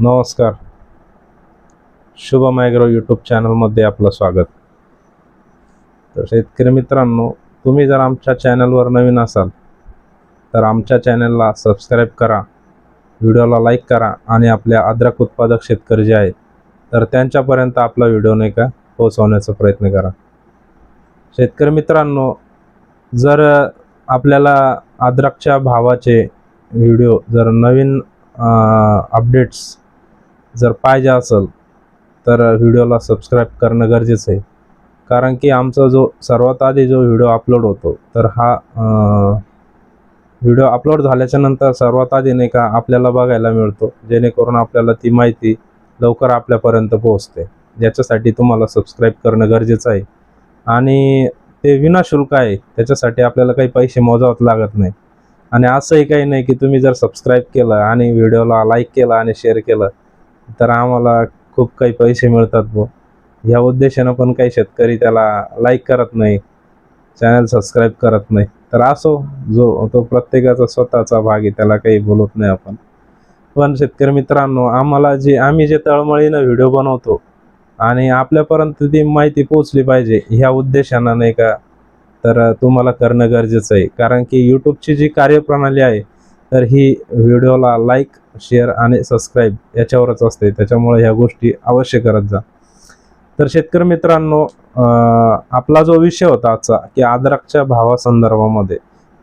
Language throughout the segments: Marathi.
नमस्कार. शुभम ॲग्रो यूट्यूब चॅनलमध्ये आपलं स्वागत. तर शेतकरी मित्रांनो तुम्ही जर आमच्या चॅनलवर नवीन असाल तर आमच्या चॅनलला सबस्क्राईब करा व्हिडिओला लाईक करा आणि आपल्या अद्रक उत्पादक शेतकरी जे आहेत तर त्यांच्यापर्यंत आपला व्हिडिओ नाही का पोहोचवण्याचा प्रयत्न करा. शेतकरी मित्रांनो जर आपल्याला अद्रकच्या भावाचे व्हिडिओ जर नवीन अपडेट्स जर पाहिजे असेल तर व्हिडिओला सबस्क्राईब करणं गरजेचं आहे. कारण की आमचा जो सर्वात आधी जो व्हिडिओ अपलोड होतो तर हा व्हिडिओ अपलोड झाल्याच्यानंतर सर्वात आधी नाही का आपल्याला बघायला मिळतो. जेणेकरून आपल्याला ती माहिती लवकर आपल्यापर्यंत पोहोचते. ज्याच्यासाठी तुम्हाला सबस्क्राईब करणं गरजेचं आहे. आणि ते विनाशुल्क आहे त्याच्यासाठी आपल्याला काही पैसे मोजावत लागत नाही. आणि असंही काही नाही की तुम्ही जर सबस्क्राईब केलं आणि व्हिडिओला लाईक केलं आणि शेअर केलं तर आम्हाला खूप काही पैसे मिळतात बो ह्या उद्देशानं पण काही शेतकरी त्याला लाईक करत नाही चॅनल सबस्क्राईब करत नाही. तर असो जो तो प्रत्येकाचा स्वतःचा भाग आहे त्याला काही बोलत नाही आपण. पण शेतकरी मित्रांनो आम्हाला जे आम्ही जे तळमळीनं व्हिडिओ बनवतो आणि आपल्यापर्यंत ती माहिती पोचली पाहिजे ह्या उद्देशानं नाही का? तर तुम्हाला करणं गरजेचं आहे. कारण की यूट्यूबची जी कार्यप्रणाली आहे तर ही व्हिडिओला लाईक शेअर आणि सबस्क्राईब याच्यावरच असते. त्याच्यामुळे ह्या गोष्टी अवश्य करत जा. तर शेतकरी मित्रांनो आपला जो विषय होता आजचा की आद्रकच्या भावासंदर्भामध्ये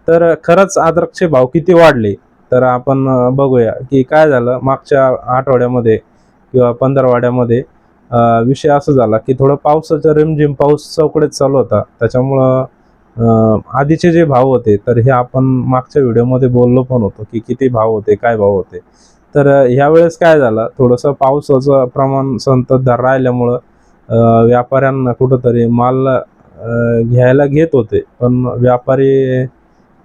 तर खरंच आद्रकचे भाव किती वाढले? तर आपण बघूया की काय झालं? मागच्या आठवड्यामध्ये किंवा पंधरवाड्यामध्ये विषय असा झाला की थोडं पावसाचा रिमझिम पाऊस चौकडेच चालू होता. त्याच्यामुळं आधीचे जे भाव होते तर हे आपण मागच्या व्हिडिओमध्ये बोललो पण होतो की किती भाव होते काय भाव होते. तर ह्यावेळेस काय झालं थोडंसं पावसाचं प्रमाण संततधार राहिल्यामुळं व्यापाऱ्यांना कुठंतरी माल घ्यायला घेत होते. पण व्यापारी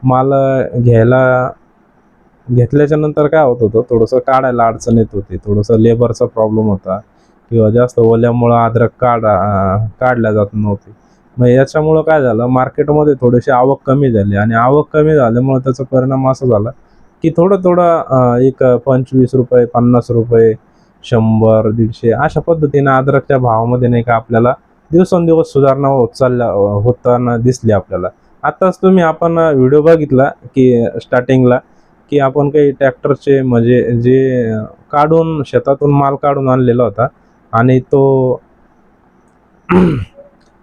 माल घ्यायला घेतल्याच्या नंतर काय होत होतं थोडंसं काढायला अडचण येत होती. थोडंसं लेबरचा प्रॉब्लेम होता किंवा जास्त ओल्यामुळं अद्रक काढा काढल्या जात नव्हती. मग याच्यामुळं काय झालं मार्केटमध्ये थोडीशी आवक कमी झाली आणि आवक कमी झाल्यामुळे त्याचा परिणाम असा झाला की थोडं थोडं एक पंचवीस रुपये पन्नास रुपये शंभर दीडशे अशा पद्धतीने अद्रकच्या भावामध्ये नाही का आपल्याला दिवसेंदिवस सुधारणा होत चालल्या होताना दिसली आपल्याला. आताच तुम्ही आपण व्हिडिओ बघितला की स्टार्टिंगला की आपण काही ट्रॅक्टरचे म्हणजे जे काढून शेतातून माल काढून आणलेला होता आणि तो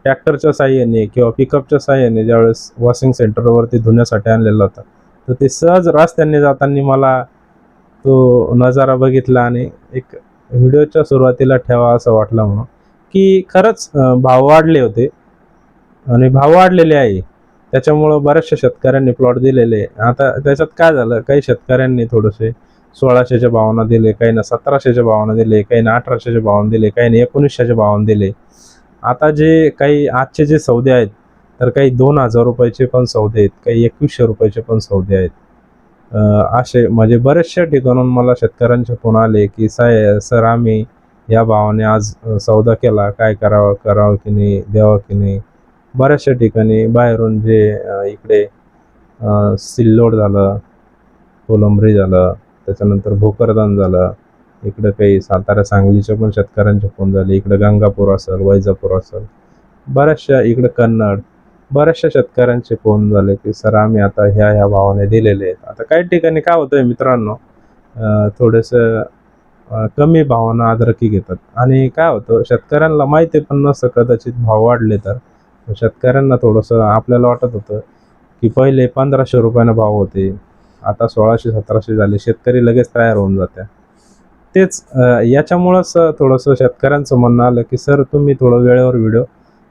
ट्रॅक्टरच्या साह्याने किंवा पिकअपच्या साह्याने ज्यावेळेस वॉशिंग सेंटरवरती धुण्यासाठी आणलेला होता तर ते सहज रस्त्याने जाताना मला तो नजारा बघितला आणि एक व्हिडिओच्या सुरुवातीला ठेवा असं वाटलं म्हणून. की खरंच भाव वाढले होते आणि भाव वाढलेले आहे. त्याच्यामुळं बऱ्याचशा शेतकऱ्यांनी प्लॉट दिलेले. आता त्याच्यात काय झालं? काही शेतकऱ्यांनी थोडेसे सोळाशेच्या भावानं दिले काहीनं सतराशेच्या भावानं दिले काहीनं अठराशेच्या भावानं दिले काहीनं एकोणीसशेच्या भावानं दिले. आता जे काही आजचे जे सौदे आहेत तर काही दोन हजार रुपयाचे पण सौदे आहेत काही एकवीसशे रुपयाचे पण सौदे आहेत. असे म्हणजे बऱ्याचशा ठिकाणून मला शेतकऱ्यांचे फोन आले की साय सर आम्ही या भावाने आज सौदा केला. काय करावं करावं की नाही द्यावं की नाही? बऱ्याचशा ठिकाणी बाहेरून जे इकडे सिल्लोड झालं कोलंबरी झालं त्याच्यानंतर भोकरदान झालं इकडं काही सातारा सांगलीच्या पण शेतकऱ्यांचे फोन झाले इकडं गंगापूर असेल वैजापूर असेल. बऱ्याचशा इकडं कन्नड बऱ्याचशा शेतकऱ्यांचे फोन झाले की सर आम्ही आता ह्या ह्या भावाने दिलेले आहेत. आता काही ठिकाणी काय होतंय मित्रांनो थोडंसं कमी भावानं आदरकी घेतात. आणि काय होतं शेतकऱ्यांना माहिती पण नसतं कदाचित भाव वाढले तर. शेतकऱ्यांना थोडंसं आपल्याला वाटत होतं की पहिले पंधराशे रुपयानं भाव होते आता सोळाशे सतराशे झाले शेतकरी लगेच तयार होऊन जात्या. तेच याच्यामुळंच थोडंसं शेतकऱ्यांचं म्हणणं आलं की सर तुम्ही थोडं वेळेवर व्हिडिओ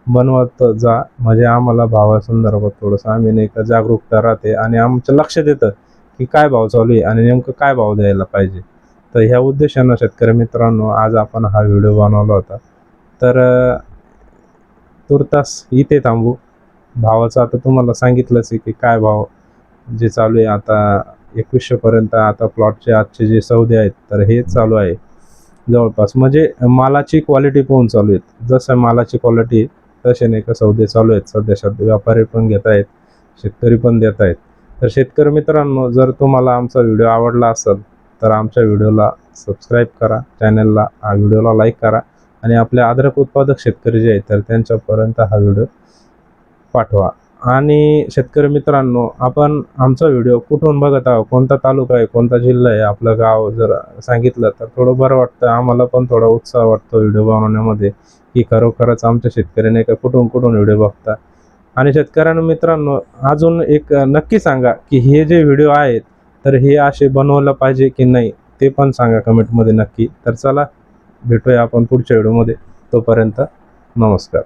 बनवत जा. म्हणजे आम्हाला भावासंदर्भात थोडंसं आम्ही नाही का जागरूकता राहते आणि आमचं लक्ष देतं की काय भाव चालू आहे आणि नेमकं काय भाव द्यायला पाहिजे. तर ह्या उद्देशानं शेतकरी मित्रांनो आज आपण हा व्हिडिओ बनवला होता. तर तुर्तास इथे थांबू. भावाचं आता तुम्हाला सांगितलंच आहे की काय भाव जे चालू आहे आता एकवीसशेपर्यंत आता प्लॉटचे आजचे जे सौदे आहेत तर हे चालू आहे. जवळपास. म्हणजे मालाची क्वालिटी पाहून चालू आहेत. जसं मालाची क्वालिटी तसे नाही का सौदे चालू आहेत. सध्या सध्या व्यापारी पण घेत आहेत शेतकरी पण देत आहेत. तर शेतकरी मित्रांनो जर तुम्हाला आमचा व्हिडिओ आवडला असेल तर आमच्या व्हिडिओला सबस्क्राईब करा चॅनलला हा व्हिडिओला लाईक करा आणि आपले अद्रक उत्पादक शेतकरी जे आहेत तर त्यांच्यापर्यंत हा व्हिडिओ पाठवा. आणि शेतकरी मित्रांनो आपण आमचा व्हिडिओ कुठून बघत आहोत? कोणता तालुका आहे? कोणता जिल्हा आहे? आपलं गाव जर सांगितलं तर थोडं बरं वाटतं. आम्हाला पण थोडा उत्साह वाटतो व्हिडिओ बनवण्यामध्ये की खरोखरच आमच्या शेतकऱ्याने का कुठून कुठून व्हिडिओ बघता. आणि शेतकऱ्यांना मित्रांनो अजून एक नक्की सांगा की हे जे व्हिडिओ आहेत तर हे असे बनवलं पाहिजे की नाही ते पण सांगा कमेंटमध्ये नक्की. तर चला भेटूया आपण पुढच्या व्हिडिओमध्ये. तोपर्यंत नमस्कार.